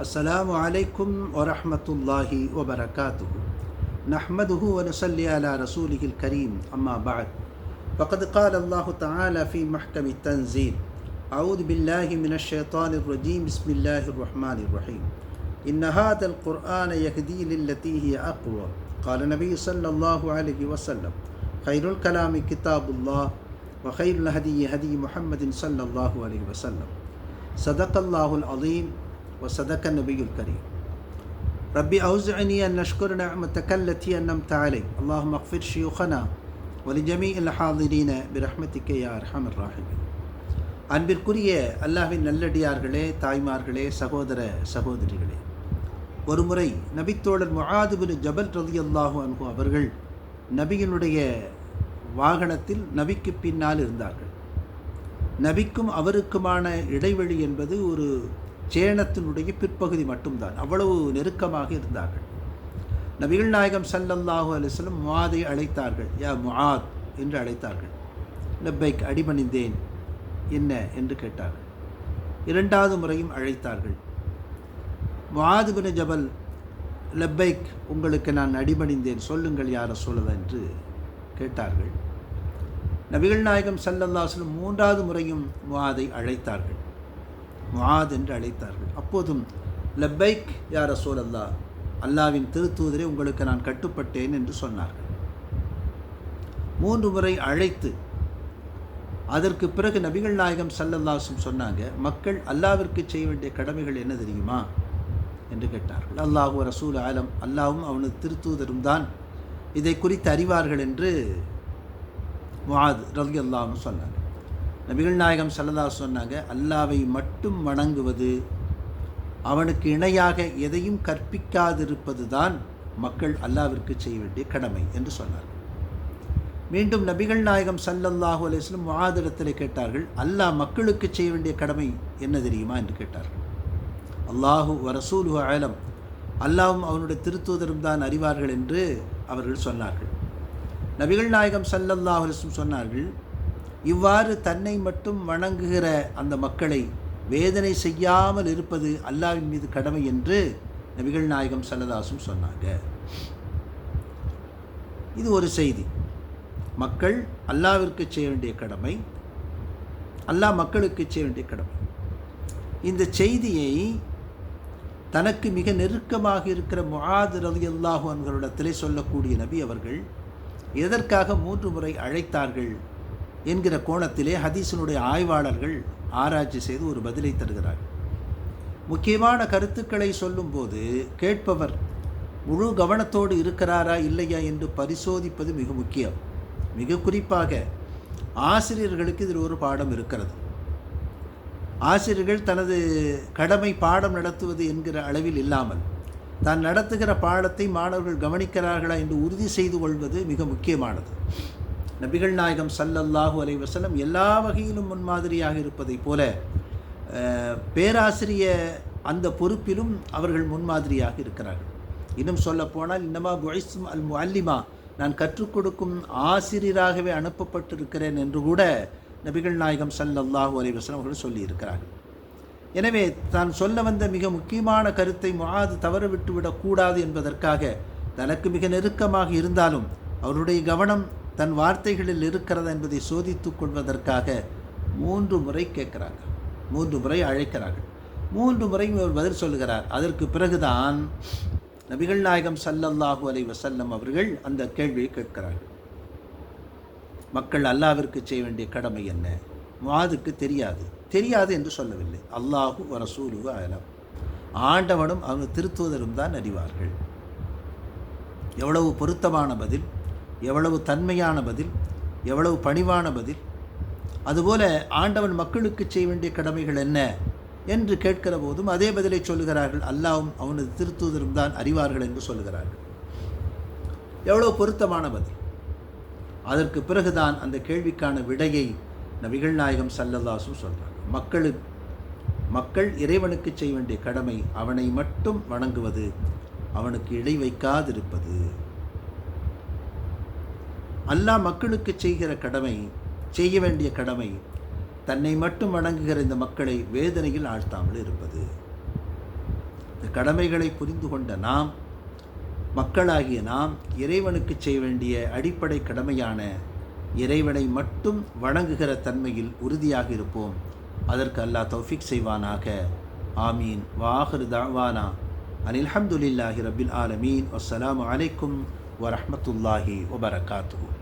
السلام عليكم ورحمة الله وبركاته. نحمده ونصلي على رسوله الكريم أما بعد. فقد قال الله تعالى في محكم التنزيل أعوذ بالله من الشيطان الرجيم بسم الله الرحمن الرحيم. إن هذا القرآن يهدي للتي هي أقوى. قال النبي صلى الله عليه وسلم خير الكلام كتاب الله وخير الهدي هدي محمد صلى الله عليه وسلم. صدق الله العظيم. وصدق النبي الكريم ربي أوزعني أن نشكر نعمتك التي أنمت علي اللهم اغفر شيوخنا ولجميع الحاضرين برحمتك يا أرحم الراحمين அன்பிற்குரிய அல்லாஹ்வின் நல்லடியார்களே தாய்மார்களே சகோதர சகோதரிகளே ஒருமுறை நபித்தோழர் முஆதுபின் ஜபல் ரதி அல்லாஹு அன்ஹு அவர்கள் நபியினுடைய வாகனத்தில் நபிக்கு பின்னால் இருந்தார்கள் நபிக்கும் அவருக்குமான இடைவெளி என்பது ஒரு சேனத்தினுடைய பிற்பகுதி மட்டும்தான். அவ்வளவு நெருக்கமாக இருந்தார்கள். நபிகள் நாயகம் சல்லல்லாஹூ அலிஸ்லம் முவாதை அழைத்தார்கள். யா முஆத் என்று அழைத்தார்கள். லப்பைக் அடிபணிந்தேன் என்ன என்று கேட்டார்கள். இரண்டாவது முறையும் அழைத்தார்கள். முஆதுபின் ஜபல் லப்பைக் உங்களுக்கு நான் அடிபணிந்தேன் சொல்லுங்கள் யார சொல்லதா என்று கேட்டார்கள். நபிகள் நாயகம் சல்லல்லாஸ்லம் மூன்றாவது முறையும் முவாதை அழைத்தார்கள். முஆத் என்று அழைத்தார்கள். அப்போதும் லப்பைக் யார அல்லா அல்லாவின் திருத்தூதரை உங்களுக்கு நான் கட்டுப்பட்டேன் என்று சொன்னார்கள். மூன்று முறை அழைத்து அதற்கு பிறகு நபிகள் நாயகம் சல்லல்லாசும் சொன்னாங்க மக்கள் அல்லாவிற்கு செய்ய வேண்டிய கடமைகள் என்ன தெரியுமா? என்று கேட்டார்கள். அல்லாஹூ ரசூல் ஆலம் அல்லாவும் அவனது திருத்தூதரும் தான். இதை குறித்து அறிவார்கள் என்று முஆத் ரவி அல்லாவும் சொன்னாங்க. நபிகள் நாயகம் சல்லல்லா சொன்னாங்க அல்லாவை மட்டும் மட்டும் வணங்குவது அவனுக்கு இணையாக எதையும் கற்பிக்காதிருப்பதுதான் மக்கள் அல்லாவிற்கு செய்ய வேண்டிய கடமை என்று சொன்னார்கள் மீண்டும் நபிகள் நாயகம் சல்லல்லாஹு அலிஸ்லம் முஆதிடத்தில் கேட்டார்கள் அல்லாஹ் மக்களுக்கு செய்ய வேண்டிய கடமை என்ன தெரியுமா? என்று கேட்டார்கள். அல்லாஹு வரசூலு ஆலம் அல்லாவும் அவனுடைய திருத்தூதரும் தான் அறிவார்கள் என்று அவர்கள் சொன்னார்கள். நபிகள் நாயகம் சல்லல்லாஹு அலிஸ்லம் சொன்னார்கள் இவ்வாறு தன்னை மட்டும் வணங்குகிற அந்த மக்களை வேதனை செய்யாமல் இருப்பது அல்லாவின் மீது கடமை என்று நபிகள் நாயகம் சல்லதாசும் சொன்னாங்க. இது ஒரு செய்தி. மக்கள் அல்லாவிற்கு செய்ய வேண்டிய கடமை அல்லாஹ் மக்களுக்கு செய்ய வேண்டிய கடமை. இந்த செய்தியை தனக்கு மிக நெருக்கமாக இருக்கிற முகாது ரவி அல்லாஹு அவர்களிடத்திலே சொல்லக்கூடிய நபி அவர்கள் எதற்காக மூன்று முறை அழைத்தார்கள் என்கிற கோணத்திலே ஹதீஸினுடைய ஆய்வாளர்கள் ஆராய்ச்சி செய்து ஒரு பதிலை தருகிறார்கள். முக்கியமான கருத்துக்களை சொல்லும்போது கேட்பவர் முழு கவனத்தோடு இருக்கிறாரா இல்லையா என்று பரிசோதிப்பது மிக முக்கியம். மிக குறிப்பாக ஆசிரியர்களுக்கு இதில் ஒரு பாடம் இருக்கிறது. ஆசிரியர்கள் தனது கடமை பாடம் நடத்துவது என்கிற அளவில் இல்லாமல் தான் நடத்துகிற பாடத்தை மாணவர்கள் கவனிக்கிறார்களா என்று உறுதி செய்து கொள்வது மிக முக்கியமானது. நபிகள் நாயகம் சல்லல்லாஹு அலை வசலம் எல்லா வகையிலும் முன்மாதிரியாக இருப்பதைப் போல பேராசிரிய அந்த பொறுப்பிலும் அவர்கள் முன்மாதிரியாக இருக்கிறார்கள். இன்னும் சொல்ல போனால் இன்னமா குவைசும் அல் முல்லிமா நான் கற்றுக் கொடுக்கும் ஆசிரியராகவே அனுப்பப்பட்டிருக்கிறேன் என்று கூட நபிகள் நாயகம் சல்லல்லாஹு அலை வசலம் அவர்கள் சொல்லியிருக்கிறார்கள். எனவே தான் சொல்ல வந்த மிக முக்கியமான கருத்தை முகாது தவற விட்டுவிடக்கூடாது என்பதற்காக தனக்கு மிக நெருக்கமாக இருந்தாலும் அவருடைய கவனம் தன் வார்த்தைகளில் இருக்கிறதா என்பதை சோதித்து கொள்வதற்காக மூன்று முறை கேட்கிறாங்க மூன்று முறை அழைக்கிறார்கள். மூன்று முறையும் அவர் பதில் சொல்கிறார் அதற்கு பிறகுதான் நபிகள் நாயகம் சல்லல்லாஹு அலை வசல்லம் அவர்கள் அந்த கேள்வியை கேட்கிறார்கள். மக்கள் அல்லாவிற்கு செய்ய வேண்டிய கடமை என்ன? மாதுக்கு தெரியாது. தெரியாது என்று சொல்லவில்லை. அல்லாஹு வரசூலு அலம். ஆண்டவனும் அவங்க திருத்துவதரும் தான் அறிவார்கள். எவ்வளவு பொருத்தமான பதில். எவ்வளவு தன்மையான பதில் எவ்வளவு பணிவான பதில் அதுபோல ஆண்டவன் மக்களுக்கு செய்ய வேண்டிய கடமைகள் என்ன என்று கேட்கிற போதும் அதே பதிலை சொல்லுகிறார்கள். அல்லாவும் அவனது திருத்தூதரும் தான் அறிவார்கள் என்று சொல்லுகிறார்கள். எவ்வளவு பொருத்தமான பதில். அதற்கு பிறகுதான் அந்த கேள்விக்கான விடையை நபிகள் நாயகம் சல்லல்லாசும் சொல்கிறாங்க மக்களுக்கு மக்கள் இறைவனுக்கு செய்ய வேண்டிய கடமை அவனை மட்டும் வணங்குவது அவனுக்கு இடை வைக்காதிருப்பது அல்லாஹ் மக்களுக்கு செய்கிற கடமை செய்ய வேண்டிய கடமை தன்னை மட்டும் வணங்குகிற இந்த மக்களை வேதனையில் ஆழ்த்தாமல் இருப்பது. இந்த கடமைகளை புரிந்து கொண்ட நாம் மக்களாகிய நாம் இறைவனுக்கு செய்ய வேண்டிய அடிப்படை கடமையான இறைவனை மட்டும் வணங்குகிற தன்மையில் உறுதியாக இருப்போம். அதற்கு அல்லாஹ் தௌஃபிக் செய்வானாக. ஆமீன். வாஹர் தாவானா. அனில்ஹம்துலில்லாஹி ரபில் ஆலமீன். அஸ்லாம் அலைக்கும் ورحمة الله وبركاته.